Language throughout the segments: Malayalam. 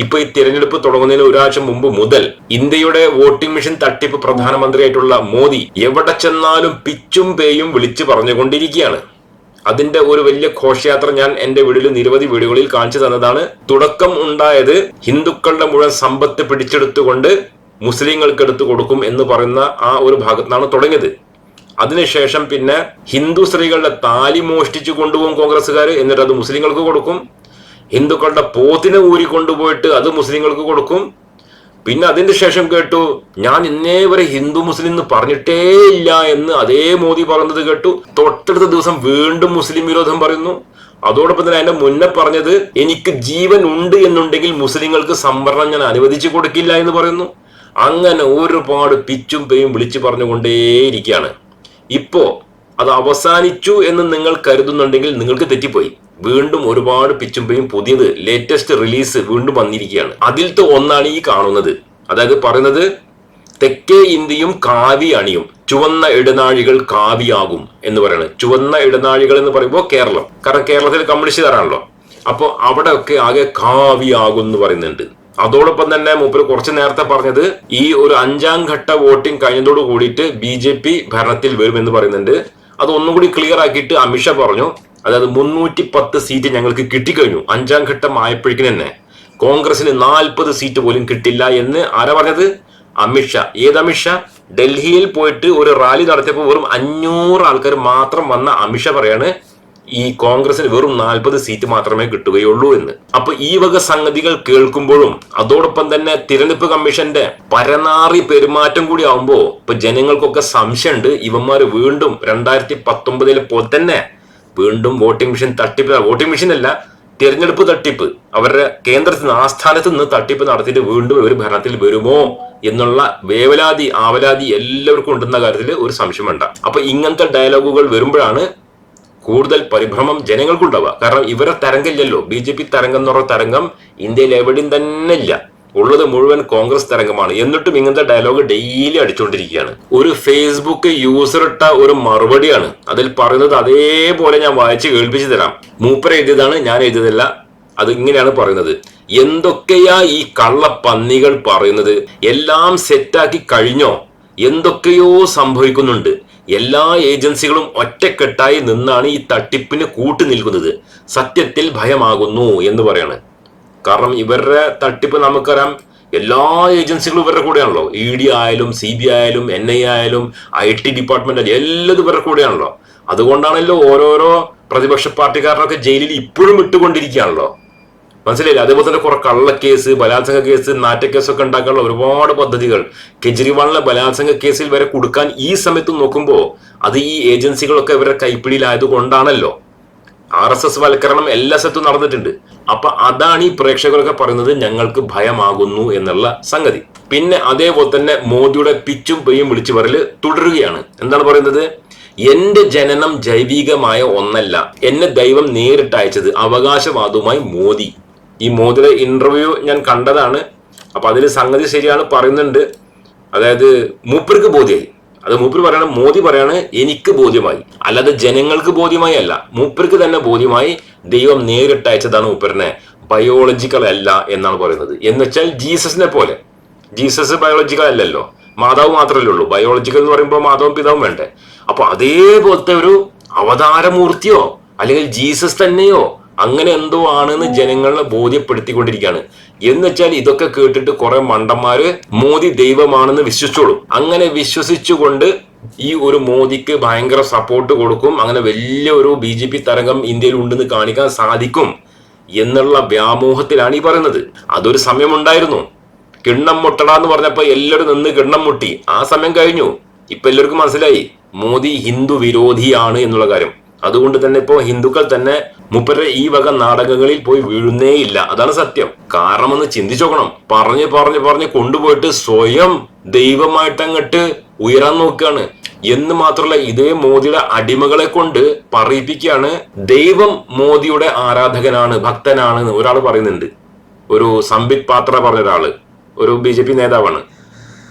ഇപ്പൊ ഈ തിരഞ്ഞെടുപ്പ് തുടങ്ങുന്നതിന് ഒരാഴ്ച മുമ്പ് മുതൽ ഇന്ത്യയുടെ വോട്ടിംഗ് മെഷീൻ തട്ടിപ്പ് പ്രധാനമന്ത്രിയായിട്ടുള്ള മോദി എവിടെ ചെന്നാലും പിച്ചും പേയും വിളിച്ചു പറഞ്ഞുകൊണ്ടിരിക്കുകയാണ്. അതിന്റെ ഒരു വലിയ ഘോഷയാത്ര ഞാൻ എന്റെ വീടിൽ നിരവധി വീടുകളിൽ കാണിച്ചു തന്നതാണ്. തുടക്കം ഉണ്ടായത് ഹിന്ദുക്കളുടെ മുഴുവൻ സമ്പത്ത് പിടിച്ചെടുത്തുകൊണ്ട് മുസ്ലിങ്ങൾക്ക് എടുത്തു കൊടുക്കും എന്ന് പറയുന്ന ആ ഒരു ഭാഗത്താണ് തുടങ്ങിയത്. അതിനുശേഷം പിന്നെ ഹിന്ദു സ്ത്രീകളുടെ താലി മോഷ്ടിച്ചു കൊണ്ടുപോകും കോൺഗ്രസ്സുകാർ എന്നിട്ട് അത് മുസ്ലിങ്ങൾക്ക് കൊടുക്കും. ഹിന്ദുക്കളുടെ പോത്തിനെ ഊരി കൊണ്ടുപോയിട്ട് അത് മുസ്ലിങ്ങൾക്ക് കൊടുക്കും. പിന്നെ അതിന്റെ ശേഷം കേട്ടു ഞാൻ ഇന്നേ വരെ ഹിന്ദു മുസ്ലിം എന്ന് പറഞ്ഞിട്ടേ ഇല്ല എന്ന് അതേ മോദി പറഞ്ഞത് കേട്ടു. തൊട്ടടുത്ത ദിവസം വീണ്ടും മുസ്ലിം വിരോധം പറയുന്നു. അതോടൊപ്പം തന്നെ അതിന്റെ മുന്നേ പറഞ്ഞത് എനിക്ക് ജീവൻ ഉണ്ട് എന്നുണ്ടെങ്കിൽ മുസ്ലിങ്ങൾക്ക് സംവരണം ഞാൻ അനുവദിച്ചു കൊടുക്കില്ല എന്ന് പറയുന്നു. അങ്ങനെ ഒരുപാട് പിച്ചും പേയും വിളിച്ചു പറഞ്ഞുകൊണ്ടേയിരിക്കുകയാണ്. ഇപ്പോ അത് അവസാനിച്ചു എന്ന് നിങ്ങൾ കരുതുന്നുണ്ടെങ്കിൽ നിങ്ങൾക്ക് തെറ്റിപ്പോയി. വീണ്ടും ഒരുപാട് പിച്ചുമ്പയും പുതിയത് ലേറ്റസ്റ്റ് റിലീസ് വീണ്ടും വന്നിരിക്കുകയാണ്. അതിലത്തെ ഒന്നാണ് ഈ കാണുന്നത്. അതായത് പറയുന്നത് തെക്കേ ഇന്ത്യയും കാവി അണിയും ചുവന്ന ഇടനാഴികൾ കാവിയാകും എന്ന് പറയുന്നത് ചുവന്ന ഇടനാഴികൾ എന്ന് പറയുമ്പോൾ കേരളം. കാരണം കേരളത്തിൽ കമ്മ്യൂണിസ്റ്റുകാരാണല്ലോ അപ്പോൾ അവിടെ ഒക്കെ ആകെ കാവിയാകും എന്ന് പറയുന്നുണ്ട്. അതോടൊപ്പം തന്നെ മൂപ്പർ കുറച്ച് നേരത്തെ പറഞ്ഞത് ഈ ഒരു അഞ്ചാം ഘട്ട വോട്ടിംഗ് കഴിഞ്ഞതോട് കൂടിയിട്ട് ബി ജെ പി ഭരണത്തിൽ വരുമെന്ന് പറയുന്നുണ്ട്. അത് ഒന്നും കൂടി ക്ലിയർ ആക്കിയിട്ട് അമിത്ഷാ പറഞ്ഞു. അതായത് മുന്നൂറ്റി പത്ത് സീറ്റ് ഞങ്ങൾക്ക് കിട്ടിക്കഴിഞ്ഞു. അഞ്ചാം ഘട്ടം ആയപ്പോഴേക്കും തന്നെ കോൺഗ്രസിന് നാൽപ്പത് സീറ്റ് പോലും കിട്ടില്ല എന്ന് ആരാ പറഞ്ഞത്? അമിത്ഷാ ഏത് അമിത്ഷാ ഡൽഹിയിൽ പോയിട്ട് ഒരു റാലി നടത്തിയപ്പോൾ വെറും അഞ്ഞൂറ് ആൾക്കാർ മാത്രം വന്ന അമിത്ഷാ പറയാണ് ഈ കോൺഗ്രസിന് വെറും നാൽപ്പത് സീറ്റ് മാത്രമേ കിട്ടുകയുള്ളൂ എന്ന്. അപ്പൊ ഈ വക സംഗതികൾ കേൾക്കുമ്പോഴും അതോടൊപ്പം തന്നെ തിരഞ്ഞെടുപ്പ് കമ്മീഷന്റെ പരനാറി പെരുമാറ്റം കൂടി ആവുമ്പോ ഇപ്പൊ ജനങ്ങൾക്കൊക്കെ സംശയമുണ്ട്. ഇവന്മാര് വീണ്ടും രണ്ടായിരത്തി പത്തൊമ്പതിലെ പോലെ തന്നെ വീണ്ടും വോട്ടിംഗ് മെഷീൻ തട്ടിപ്പ് വോട്ടിംഗ് മെഷീൻ അല്ല തിരഞ്ഞെടുപ്പ് തട്ടിപ്പ്. അവരുടെ കേന്ദ്രത്തിൽ നിന്ന് ആസ്ഥാനത്ത് നിന്ന് തട്ടിപ്പ് നടത്തിയിട്ട് വീണ്ടും ഒരു ഭരണത്തിൽ വരുമോ എന്നുള്ള വേവലാതി ആവലാതി എല്ലാവർക്കും ഉണ്ടെന്ന കാര്യത്തിൽ ഒരു സംശയം വേണ്ട. അപ്പൊ ഇങ്ങനത്തെ ഡയലോഗുകൾ വരുമ്പോഴാണ് കൂടുതൽ പരിഭ്രമം ജനങ്ങൾക്കുണ്ടാവുക. കാരണം ഇവരെ തരംഗമില്ലല്ലോ ബി ജെ പി തരംഗം എന്ന് പറഞ്ഞ തരംഗം ഇന്ത്യയിൽ എവിടെയും തന്നെ ഇല്ല. ഉള്ളത് മുഴുവൻ കോൺഗ്രസ് തരംഗമാണ്. എന്നിട്ടും ഇങ്ങനത്തെ ഡയലോഗ് ഡെയിലി അടിച്ചുകൊണ്ടിരിക്കുകയാണ് ഒരു ഫേസ്ബുക്ക് യൂസർ ഇട്ട ഒരു മറുപടിയാണ്. അതിൽ പറയുന്നത് അതേപോലെ ഞാൻ വായിച്ച് കേൾപ്പിച്ചു തരാം. മൂപ്പര എഴുതിയതാണ് ഞാൻ എഴുതിയതല്ല. അത് ഇങ്ങനെയാണ് പറയുന്നത്. എന്തൊക്കെയാ ഈ കള്ളപ്പന്നികൾ പറയുന്നത്? എല്ലാം സെറ്റാക്കി കഴിഞ്ഞോ? എന്തൊക്കെയോ സംഭവിക്കുന്നുണ്ട്. എല്ലാ ഏജൻസികളും ഒറ്റക്കെട്ടായി നിന്നാണ് ഈ തട്ടിപ്പിന് കൂട്ടു നിൽക്കുന്നത് സത്യത്തിൽ ഭയമാകുന്നു എന്ന് പറയാണ്. കാരണം ഇവരുടെ തട്ടിപ്പ് നമുക്കറിയാം. എല്ലാ ഏജൻസികളും ഇവരുടെ കൂടെയാണല്ലോ. ഇ ഡി ആയാലും സി ബി ആയാലും എൻ ഐ ആയാലും ഐ ടി ഡിപ്പാർട്ട്മെന്റ് ആയാലും എല്ലതും ഇവരുടെ കൂടെയാണല്ലോ. അതുകൊണ്ടാണല്ലോ ഓരോരോ പ്രതിപക്ഷ പാർട്ടിക്കാരനൊക്കെ ജയിലിൽ ഇപ്പോഴും ഇട്ടുകൊണ്ടിരിക്കുകയാണല്ലോ മനസ്സിലായില്ല? അതേപോലെ തന്നെ കുറെ കള്ളക്കേസ് ബലാത്സംഗ കേസ് നാറ്റക്കേസൊക്കെ ഉണ്ടാക്കാനുള്ള ഒരുപാട് പദ്ധതികൾ കെജ്രിവാളിലെ ബലാത്സംഗ കേസിൽ വരെ കൊടുക്കാൻ ഈ സമയത്ത് നോക്കുമ്പോൾ അത് ഈ ഏജൻസികളൊക്കെ ഇവരുടെ കൈപ്പിടിയിലായത് കൊണ്ടാണല്ലോ. ആർ എസ് എസ് വൽക്കരണം എല്ലാ സ്ഥലത്തും നടന്നിട്ടുണ്ട്. അപ്പൊ അതാണ് ഈ പ്രേക്ഷകരൊക്കെ പറയുന്നത് ഞങ്ങൾക്ക് ഭയമാകുന്നു എന്നുള്ള സംഗതി. പിന്നെ അതേപോലെ തന്നെ മോദിയുടെ പിച്ചും പെയ്യും വിളിച്ചു പറയൽ തുടരുകയാണ്. എന്താണ് പറയുന്നത്? എന്റെ ജനനം ജൈവികമായ ഒന്നല്ല. എന്നെ ദൈവം നേരിട്ട് അയച്ചത് അവകാശവാദവുമായി മോദി. ഈ മോദിയുടെ ഇന്റർവ്യൂ ഞാൻ കണ്ടതാണ്. അപ്പൊ അതിൽ സംഗതി ശരിയാണ് പറയുന്നുണ്ട്. അതായത് മൂപ്പർക്ക് ബോധ്യമായി അത് മൂപ്പർ പറയണം മോദി പറയാണ് എനിക്ക് ബോധ്യമായി. അല്ലാതെ ജനങ്ങൾക്ക് ബോധ്യമായി അല്ല. മൂപ്പർക്ക് തന്നെ ബോധ്യമായി ദൈവം നേരിട്ട് അയച്ചതാണ് മൂപ്പറിനെ ബയോളജിക്കൽ അല്ല എന്നാണ് പറയുന്നത്. എന്ന് വെച്ചാൽ ജീസസിനെ പോലെ. ജീസസ് ബയോളജിക്കൽ അല്ലല്ലോ. മാതാവ് മാത്രമല്ലേ ഉള്ളൂ. ബയോളജിക്കൽ എന്ന് പറയുമ്പോൾ മാതാവും പിതാവും വേണ്ടേ. അപ്പൊ അതേപോലത്തെ ഒരു അവതാരമൂർത്തിയോ അല്ലെങ്കിൽ ജീസസ് തന്നെയോ അങ്ങനെ എന്തോ ആണെന്ന് ജനങ്ങളെ ബോധ്യപ്പെടുത്തിക്കൊണ്ടിരിക്കുകയാണ്. എന്ന് വെച്ചാൽ ഇതൊക്കെ കേട്ടിട്ട് കുറെ മണ്ടന്മാര് മോദി ദൈവമാണെന്ന് വിശ്വസിച്ചോളും. അങ്ങനെ വിശ്വസിച്ചുകൊണ്ട് ഈ ഒരു മോദിക്ക് ഭയങ്കര സപ്പോർട്ട് കൊടുക്കും. അങ്ങനെ വലിയ ഒരു ബി ജെ പി തരംഗം ഇന്ത്യയിൽ ഉണ്ടെന്ന് കാണിക്കാൻ സാധിക്കും എന്നുള്ള വ്യാമോഹത്തിലാണ് ഈ പറയുന്നത്. അതൊരു സമയമുണ്ടായിരുന്നു. കിണ്ണം മുട്ടട എന്ന് പറഞ്ഞപ്പോ എല്ലാവരും നിന്ന് കിണ്ണം മുട്ടി. ആ സമയം കഴിഞ്ഞു. ഇപ്പൊ എല്ലാവർക്കും മനസ്സിലായി. മോദി ഹിന്ദു വിരോധിയാണ് എന്നുള്ള കാര്യം. അതുകൊണ്ട് തന്നെ ഇപ്പോ ഹിന്ദുക്കൾ തന്നെ മുപ്പരുടെ ഈ വക നാടകങ്ങളിൽ പോയി വീഴുന്നേ ഇല്ല അതാണ് സത്യം. കാരണമെന്ന് ചിന്തിച്ചു നോക്കണം. പറഞ്ഞ് പറഞ്ഞ് പറഞ്ഞ് കൊണ്ടുപോയിട്ട് സ്വയം ദൈവമായിട്ട് അങ്ങോട്ട് ഉയരാൻ നോക്കുകയാണ്. എന്ന് മാത്രമല്ല ഇതേ മോദിയുടെ അടിമകളെ കൊണ്ട് പറയിപ്പിക്കുകയാണ് ദൈവം മോദിയുടെ ആരാധകനാണ് ഭക്തനാണ് ഒരാൾ പറയുന്നുണ്ട്. ഒരു സംബിത് പാത്ര പറഞ്ഞ ഒരാൾ. ഒരു ബി ജെ പി നേതാവാണ്.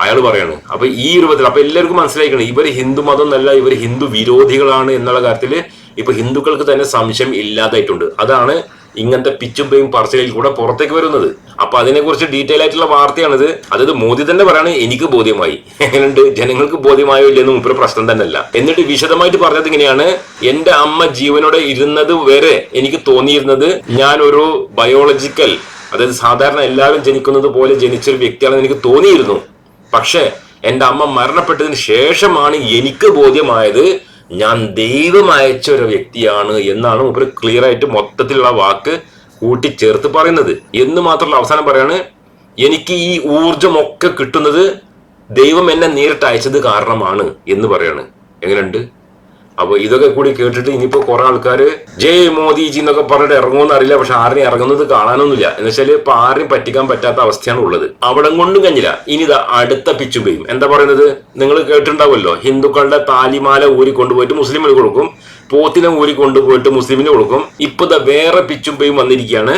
അയാൾ പറയാണ്. അപ്പൊ ഈ രൂപത്തിൽ അപ്പൊ എല്ലാവർക്കും മനസ്സിലാക്കണം ഇവർ ഹിന്ദു മതം എന്നല്ല ഇവർ ഹിന്ദു വിരോധികളാണ് എന്നുള്ള കാര്യത്തിൽ ഇപ്പൊ ഹിന്ദുക്കൾക്ക് തന്നെ സംശയം ഇല്ലാതായിട്ടുണ്ട്. അതാണ് ഇങ്ങനത്തെ പിച്ചും പേയും പറച്ചിലിൽ കൂടെ പുറത്തേക്ക് വരുന്നത്. അപ്പൊ അതിനെക്കുറിച്ച് ഡീറ്റെയിൽ ആയിട്ടുള്ള വാർത്തയാണിത്. അതായത് മോദി തന്നെ പറയാണ് എനിക്ക് ബോധ്യമായി. എങ്ങനെയുണ്ട്? ജനങ്ങൾക്ക് ബോധ്യമായോ ഇല്ലെന്ന് ഇപ്പൊ പ്രശ്നം തന്നെയല്ല. എന്നിട്ട് വിശദമായിട്ട് പറഞ്ഞത് ഇങ്ങനെയാണ്. എന്റെ അമ്മ ജീവനോടെ ഇരുന്നത് വരെ എനിക്ക് തോന്നിയിരുന്നത് ഞാൻ ഒരു ബയോളജിക്കൽ അതായത് സാധാരണ എല്ലാവരും ജനിക്കുന്നത് പോലെ ജനിച്ചൊരു വ്യക്തിയാണെന്ന് എനിക്ക് തോന്നിയിരുന്നു. പക്ഷേ എന്റെ അമ്മ മരണപ്പെട്ടതിന് ശേഷമാണ് എനിക്ക് ബോധ്യമായത് ഞാൻ ദൈവം അയച്ച ഒരു വ്യക്തിയാണ് എന്നാണ് മൂപ്പര് ക്ലിയർ ആയിട്ട് മൊത്തത്തിലുള്ള വാക്ക് കൂട്ടിച്ചേർത്ത് പറയുന്നത്. എന്ന് മാത്രമല്ല അവസാനം പറയാണ് എനിക്ക് ഈ ഊർജമൊക്കെ കിട്ടുന്നത് ദൈവം എന്നെ നേരിട്ട് അയച്ചത് കാരണമാണ് എന്ന് പറയാണ്. എങ്ങനെയുണ്ട്? അപ്പൊ ഇതൊക്കെ കൂടി കേട്ടിട്ട് ഇനിയിപ്പോ കുറെ ആൾക്കാര് ജയ് മോദിജി എന്നൊക്കെ പറഞ്ഞിട്ട് ഇറങ്ങുമെന്ന് അറിയില്ല. പക്ഷെ ആരെയും ഇറങ്ങുന്നത് കാണാനൊന്നുമില്ല. എന്ന് വെച്ചാൽ ഇപ്പൊ ആരെയും പറ്റിക്കാൻ പറ്റാത്ത അവസ്ഥയാണ് ഉള്ളത്. അവിടെ കൊണ്ടും കഞ്ഞില്ല. ഇനി ഇതാ അടുത്ത പിച്ചുകയും എന്താ പറയുന്നത്? നിങ്ങൾ കേട്ടിട്ടുണ്ടാവുമല്ലോ ഹിന്ദുക്കളുടെ താലിമാല ഊരി കൊണ്ടുപോയിട്ട് മുസ്ലിമിന് കൊടുക്കും. പോത്തിനെ ഊരി കൊണ്ടുപോയിട്ട് മുസ്ലിമിന് കൊടുക്കും. ഇപ്പൊ ഇതാ വേറെ പിച്ചുബയും വന്നിരിക്കുകയാണ്.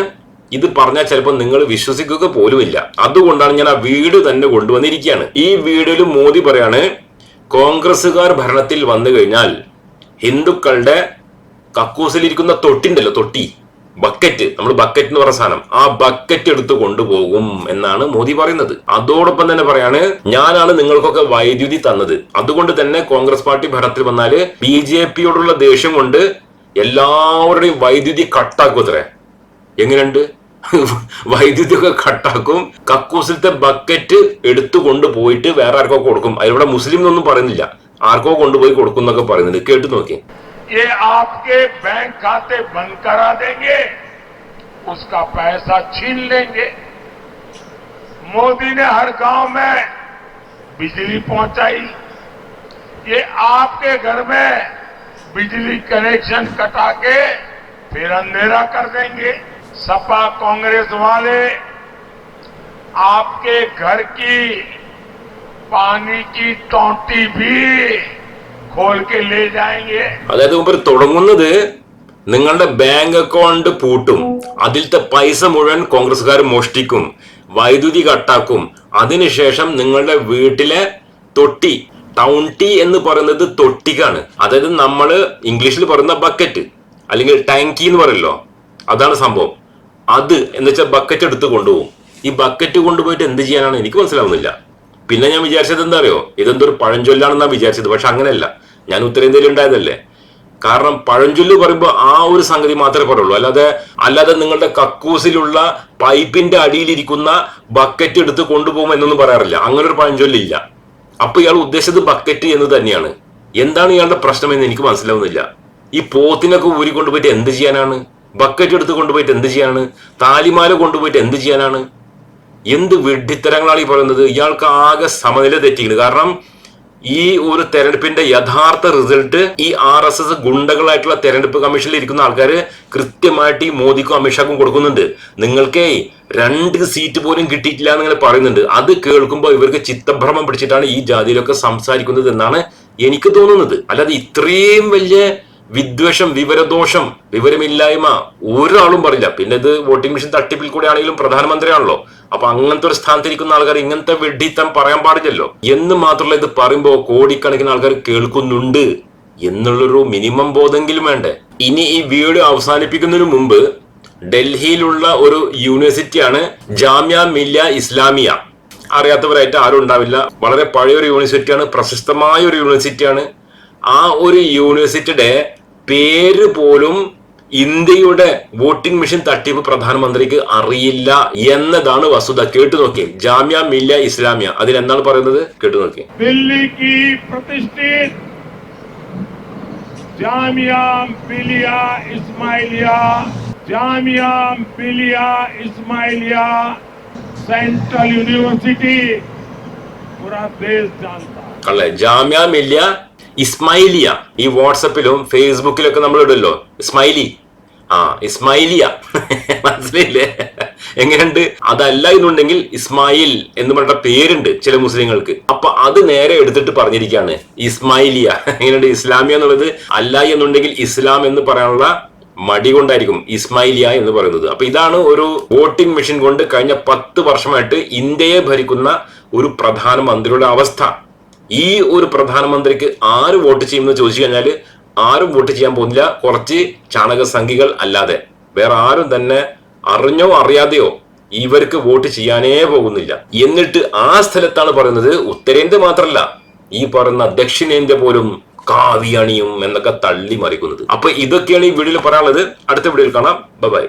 ഇത് പറഞ്ഞാൽ ചിലപ്പോൾ നിങ്ങൾ വിശ്വസിക്കുക പോലുമില്ല. അതുകൊണ്ടാണ് ഞാൻ ആ വീട് തന്നെ കൊണ്ടുവന്നിരിക്കുകയാണ്. ഈ വീഡിയോയിൽ മോദി പറയാണ് കോൺഗ്രസുകാർ ഭരണത്തിൽ വന്നു കഴിഞ്ഞാൽ ഹിന്ദുക്കളുടെ കക്കൂസിലിരിക്കുന്ന തൊട്ടിണ്ടല്ലോ തൊട്ടി. ബക്കറ്റ് നമ്മൾ ബക്കറ്റ് എന്ന് പറഞ്ഞ സാധനം. ആ ബക്കറ്റ് എടുത്ത് കൊണ്ടുപോകും എന്നാണ് മോദി പറയുന്നത്. അതോടൊപ്പം തന്നെ പറയാണ് ഞാനാണ് നിങ്ങൾക്കൊക്കെ വൈദ്യുതി തന്നത്. അതുകൊണ്ട് തന്നെ കോൺഗ്രസ് പാർട്ടി ഭരണത്തിൽ വന്നാൽ ബി ജെ പിയോടുള്ള ദേഷ്യം കൊണ്ട് എല്ലാവരുടെയും വൈദ്യുതി കട്ടാക്കുത്രേ എങ്ങനെയുണ്ട്? വൈദ്യുതി ഒക്കെ കട്ടാക്കും. കക്കൂസിലത്തെ ബക്കറ്റ് എടുത്തു കൊണ്ടുപോയിട്ട് വേറെ ആർക്കൊക്കെ കൊടുക്കും. അതിലൂടെ മുസ്ലിം എന്നൊന്നും പറയുന്നില്ല. ആർക്കോ കൊണ്ടുപോയി കൊടുക്കും എന്നൊക്കെ പറയുന്നുണ്ട് കേട്ടു നോക്കി ये आपके बैंक खाते बंद करा देंगे उसका पैसा छीन लेंगे मोदी ने हर गांव में बिजली पहुंचाई ये आपके घर में बिजली कनेक्शन कटा के फिर अंधेरा कर देंगे सपा कांग्रेस वाले आपके घर की അതായത് മുമ്പ് തുടങ്ങുന്നത് നിങ്ങളുടെ ബാങ്ക് അക്കൗണ്ട് പൂട്ടും അതിലത്തെ പൈസ മുഴുവൻ കോൺഗ്രസ്സുകാർ മോഷ്ടിക്കും വൈദ്യുതി കട്ടാക്കും. അതിനുശേഷം നിങ്ങളുടെ വീട്ടിലെ തൊട്ടി ടൗൺ ടീ എന്ന് പറയുന്നത് തൊട്ടിക്കാണ്. അതായത് നമ്മൾ ഇംഗ്ലീഷിൽ പറയുന്ന ബക്കറ്റ് അല്ലെങ്കിൽ ടാങ്കി എന്ന് പറയല്ലോ അതാണ് സംഭവം. അത് എന്ന് വെച്ചാൽ ബക്കറ്റ് എടുത്ത് കൊണ്ടുപോകും. ഈ ബക്കറ്റ് കൊണ്ടുപോയിട്ട് എന്ത് ചെയ്യാനാണ്? എനിക്ക് മനസ്സിലാവുന്നില്ല. പിന്നെ ഞാൻ വിചാരിച്ചത് എന്താ അറിയോ ഇതെന്തൊരു പഴഞ്ചൊല്ലാണെന്നാ വിചാരിച്ചത്. പക്ഷെ അങ്ങനെയല്ല. ഞാൻ ഉത്തരേന്ത്യയിൽ ഉണ്ടായതല്ലേ കാരണം പഴഞ്ചൊല്ല് പറയുമ്പോൾ ആ ഒരു സംഗതി മാത്രമേ പറയുള്ളൂ. അല്ലാതെ അല്ലാതെ നിങ്ങളുടെ കക്കൂസിലുള്ള പൈപ്പിന്റെ അടിയിലിരിക്കുന്ന ബക്കറ്റ് എടുത്ത് കൊണ്ടുപോകും എന്നൊന്നും പറയാറില്ല. അങ്ങനെ ഒരു പഴഞ്ചൊല്ലില്ല. അപ്പൊ ഇയാൾ ഉദ്ദേശിച്ചത് ബക്കറ്റ് എന്ന് തന്നെയാണ്. എന്താണ് ഇയാളുടെ പ്രശ്നം എന്ന് എനിക്ക് മനസ്സിലാവുന്നില്ല. ഈ പോത്തിനൊക്കെ ഊരി കൊണ്ടുപോയിട്ട് എന്ത് ചെയ്യാനാണ്? ബക്കറ്റ് എടുത്ത് കൊണ്ടുപോയിട്ട് എന്ത് ചെയ്യാനാണ്? താലിമാല കൊണ്ടുപോയിട്ട് എന്ത് ചെയ്യാനാണ്? എന്ത് വിഡ്ഢിത്തരങ്ങളാണ് ഈ പറയുന്നത്? ഇയാൾക്ക് ആകെ സമനില തെറ്റിക്കുന്നത് കാരണം ഈ ഒരു തെരഞ്ഞെടുപ്പിന്റെ യഥാർത്ഥ റിസൾട്ട് ഈ ആർ എസ് എസ് ഗുണ്ടകളായിട്ടുള്ള തെരഞ്ഞെടുപ്പ് കമ്മീഷനിൽ ഇരിക്കുന്ന ആൾക്കാർ കൃത്യമായിട്ട് ഈ മോദിക്കും അമിത്ഷാക്കും കൊടുക്കുന്നുണ്ട്. നിങ്ങൾക്കേ രണ്ട് സീറ്റ് പോലും കിട്ടിയിട്ടില്ല എന്ന് ഇങ്ങനെ പറയുന്നുണ്ട്. അത് കേൾക്കുമ്പോൾ ഇവർക്ക് ചിത്തഭ്രമം പിടിച്ചിട്ടാണ് ഈ ജാതിയിലൊക്കെ സംസാരിക്കുന്നത് എന്നാണ് എനിക്ക് തോന്നുന്നത്. അല്ലാതെ ഇത്രയും വലിയ വിദ്വേഷം വിവരദോഷം വിവരമില്ലായ്മ ഒരാളും പറയില്ല പിന്നെ ഇത് വോട്ടിംഗ് മെഷീൻ തട്ടിപ്പിൽ കൂടെ ആണെങ്കിലും പ്രധാനമന്ത്രിയാണല്ലോ. അപ്പൊ അങ്ങനത്തെ ഒരു സ്ഥാനത്തിരിക്കുന്ന ആൾക്കാർ ഇങ്ങനത്തെ വെഡിത്തം പറയാൻ പാടില്ലല്ലോ. എന്ന് മാത്രമല്ല ഇത് പറയുമ്പോൾ കോടിക്കണക്കിന് ആൾക്കാർ കേൾക്കുന്നുണ്ട് എന്നുള്ളൊരു മിനിമം ബോധെങ്കിലും വേണ്ടേ. ഇനി ഈ വീഡിയോ അവസാനിപ്പിക്കുന്നതിന് മുമ്പ് ഡൽഹിയിലുള്ള ഒരു യൂണിവേഴ്സിറ്റിയാണ് ജാമ്യ മില്യ ഇസ്ലാമിയ. അറിയാത്തവരായിട്ട് ആരും ഉണ്ടാവില്ല. വളരെ പഴയ പഴയൊരു യൂണിവേഴ്സിറ്റിയാണ് പ്രശസ്തമായ ഒരു യൂണിവേഴ്സിറ്റിയാണ്. ആ ഒരു യൂണിവേഴ്സിറ്റിയുടെ പേര് പോലും ഇന്ത്യയുടെ വോട്ടിംഗ് മെഷീൻ തട്ടിപ്പ് പ്രധാനമന്ത്രിക്ക് അറിയില്ല എന്നതാണ് വസ്തുത കേട്ടു നോക്കി ജാമ്യ മില്യ ഇസ്ലാമിയ അതിൽ എന്താണ് പറയുന്നത് കേട്ടു നോക്കി दिल्ली की प्रतिष्ठित जामिया मिलिया इस्माइलिया जामिया मिलिया इस्माइलिया सेंट्रल यूनिवर्सिटी पूरा देश जानता है കള്ളെ ജാമ്യ മില്യ ഇസ്മൈലിയ. ഈ വാട്സപ്പിലും ഫേസ്ബുക്കിലൊക്കെ നമ്മൾ ഇടല്ലോ ഇസ്മൈലി. ആ ഇസ്മൈലിയ. മനസ്സിലായില്ലേ? എങ്ങനെയുണ്ട്? അതല്ല എന്നുണ്ടെങ്കിൽ ഇസ്മായിൽ എന്ന് പറഞ്ഞ പേരുണ്ട് ചില മുസ്ലിങ്ങൾക്ക്. അപ്പൊ അത് നേരെ എടുത്തിട്ട് പറഞ്ഞിരിക്കുകയാണ്. ഇസ്മായിലിയ എങ്ങനെയുണ്ട്? ഇസ്ലാമിയ എന്നുള്ളത് അല്ല എന്നുണ്ടെങ്കിൽ ഇസ്ലാം എന്ന് പറയാനുള്ള മടി കൊണ്ടായിരിക്കും. ഇസ്മായിലിയ എന്ന് പറയുന്നത്. അപ്പൊ ഇതാണ് ഒരു വോട്ടിംഗ് മെഷീൻ കൊണ്ട് കഴിഞ്ഞ പത്ത് വർഷമായിട്ട് ഇന്ത്യയെ ഭരിക്കുന്ന ഒരു പ്രധാനമന്ത്രിയുടെ അവസ്ഥ. ഈ ഒരു പ്രധാനമന്ത്രിക്ക് ആര് വോട്ട് ചെയ്യുമെന്ന് ചോദിച്ചു കഴിഞ്ഞാൽ ആരും വോട്ട് ചെയ്യാൻ പോകുന്നില്ല. കുറച്ച് ചാണക സംഖ്യകൾ അല്ലാതെ. വേറെ ആരും തന്നെ അറിഞ്ഞോ അറിയാതെയോ ഇവർക്ക് വോട്ട് ചെയ്യാനേ പോകുന്നില്ല. എന്നിട്ട് ആ സ്ഥലത്താണ് പറയുന്നത് ഉത്തരേന്ത്യ മാത്രല്ല ഈ പറയുന്ന ദക്ഷിണേന്ത്യ പോലും കാവിയണിയും എന്നൊക്കെ തള്ളി മറിക്കുന്നത്. അപ്പൊ ഇതൊക്കെയാണ് ഈ വീഡിയോയിൽ പറയാനുള്ളത്. അടുത്ത വീഡിയോയിൽ കാണാം. ബൈ